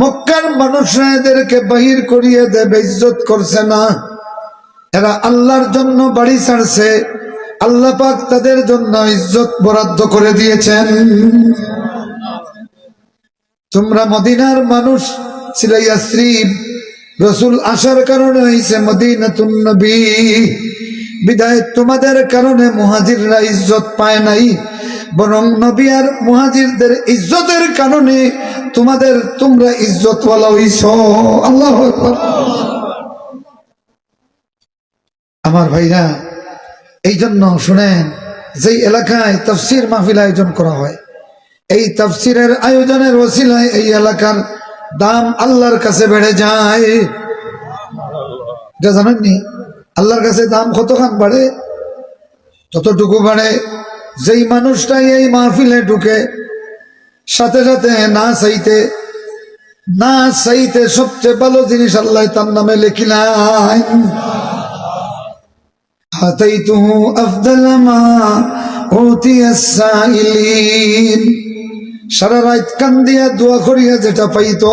মক্কার মানুষরা এদেরকে বাহির করিয়ে দেবে, ইজ্জত করছে না। এরা আল্লাহর জন্য বাড়ি ছাড়ছে। আল্লাহ পাক তাদের জন্য ইজ্জত বরাদ্দ করে দিয়েছেন। তোমরা মদিনার মানুষ ছিলে, ইয়াসরিব। রসুল আসার কারণে হয়েছে মদিনাতুন নবী। বিদায় তোমাদের কারণে মুহাজিররা ইজ্জত পায় নাই, বরং নবী আর মুহাজিরদের ইজ্জতের কারণে তোমাদের তোমরা ইজ্জত ইজ্জতওয়ালা হইছ। আল্লাহ আমার ভাইরা এই জন্য শুনেন, যেই এলাকায় তফসির মাহফিল আয়োজন করা হয়, এই তফসিরের আয়োজনের ওসিলায় এই এলাকার দাম আল্লাহর কাছে বেড়ে যায়। জানেননি? আল্লাহর কাছে দাম কতখান বাড়ে? ততটুকু বাড়ে, যেই মানুষটাই এই মাহফিলে ঢুকে সাথে সাথে না চাইতে না চাইতে সবচেয়ে ভালো জিনিস আল্লাহ তার নামে লেখিলাই আতাইতুহু আফদাল মা উতিয়া সাইলিন সারা রাত কান্দিয়া দোয়া করিয়া যেটা পাইতো,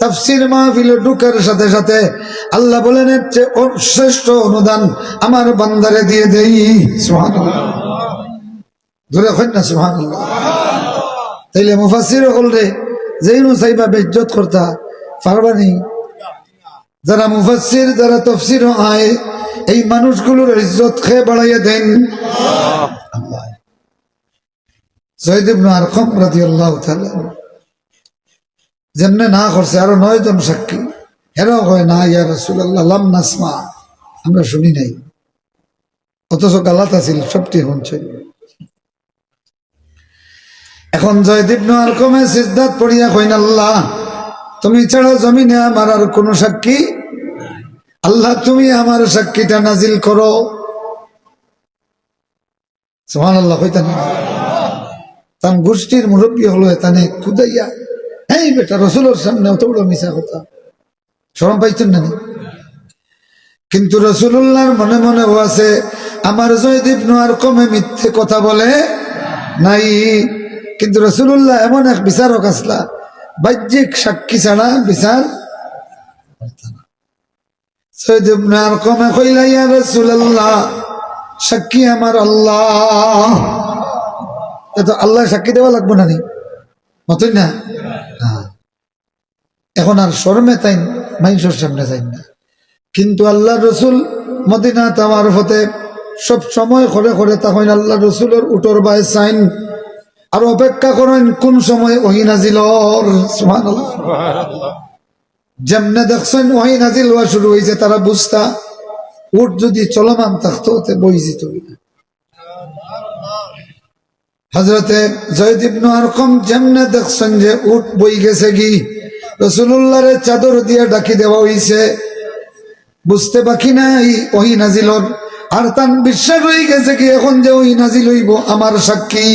তাফসির মাহফিল ঢুকার সাথে সাথে আল্লাহ বলেন চেয়ে শ্রেষ্ঠ অনুদান আমার বান্দারে দিয়ে দেই। সুবহানাল্লাহ। ধরে না, সুবহানাল্লাহ। তাইলে মুফাসির হলরে যেই চাইবা বেজ্জত করতা, পারবানি? যারা মুফাসির যারা তফসির আয় এই মানুষগুলোর ইজ্জত খেয়ে বাড়াইয়া দেন। জয়দ ইবনে আরকম রাদিয়াল্লাহু তাআলা যেমনে না করছে, আরও নয় জন সাক্ষী। এরাও হয় না, ইয়া রাসূলুল্লাহ, লাম নাসমা। আমরা শুনি নাই। অথচ গালাত আছিল, সবটি শুনছে। এখন জয়দীপ ইবনে কমে সিজদাত পড়িয়া কইন, আল্লাহ, তুমি ছাড়া জমিনে আমার আর কোনো সাক্ষী আল্লাহ, তুমি আমার সাক্ষীটা নাজিল করো। সুবহানাল্লাহ কইতেন না তার গোষ্ঠীর মুরব্বী হলো তানে খুদাইয়া এই বেটা, রসুলের সামনে অত বড় মিশা কথা সরম পাইছেন না কিন্তু রসুল্লাহর মনে মনে আছে, আমার জয়দীপ নোয়ার কমে মিথ্যে কথা বলে নাই। কিন্তু রসুল্লাহ এমন এক বিচারক আসলা। বাহ্যিক সাক্ষী ছাড়া বিচার আমার আল্লাহ। আল্লাহ না মতই না? হ্যাঁ। এখন আর শরমে সামনে না। কিন্তু আল্লাহ রসুল মদিনা তামার হতে সব সময় করে করে তখন আল্লাহ রসুলের উটোর বাই সাইন আর অপেক্ষা করেন, কোন সময় ওহি নাজিল যেমনে দেখছেন ওহি নাজিল হওয়া শুরু হয়েছে, তারা বুঝতা, উট যদি চলমান থাকতো বই যেত হজরতে জয়দ ইবনু আরকম যেমনে দেখছেন যে উট বই গেছে কি রসুল্লাহরে চাদর দিয়ে ডাকি দেওয়া হইছে, বুঝতে বাকি নাই ওই নাজিলর। আর তান বিশ্বাস হয়ে গেছে কি এখন যে ওই নাজিল হইব আমার সাক্ষী।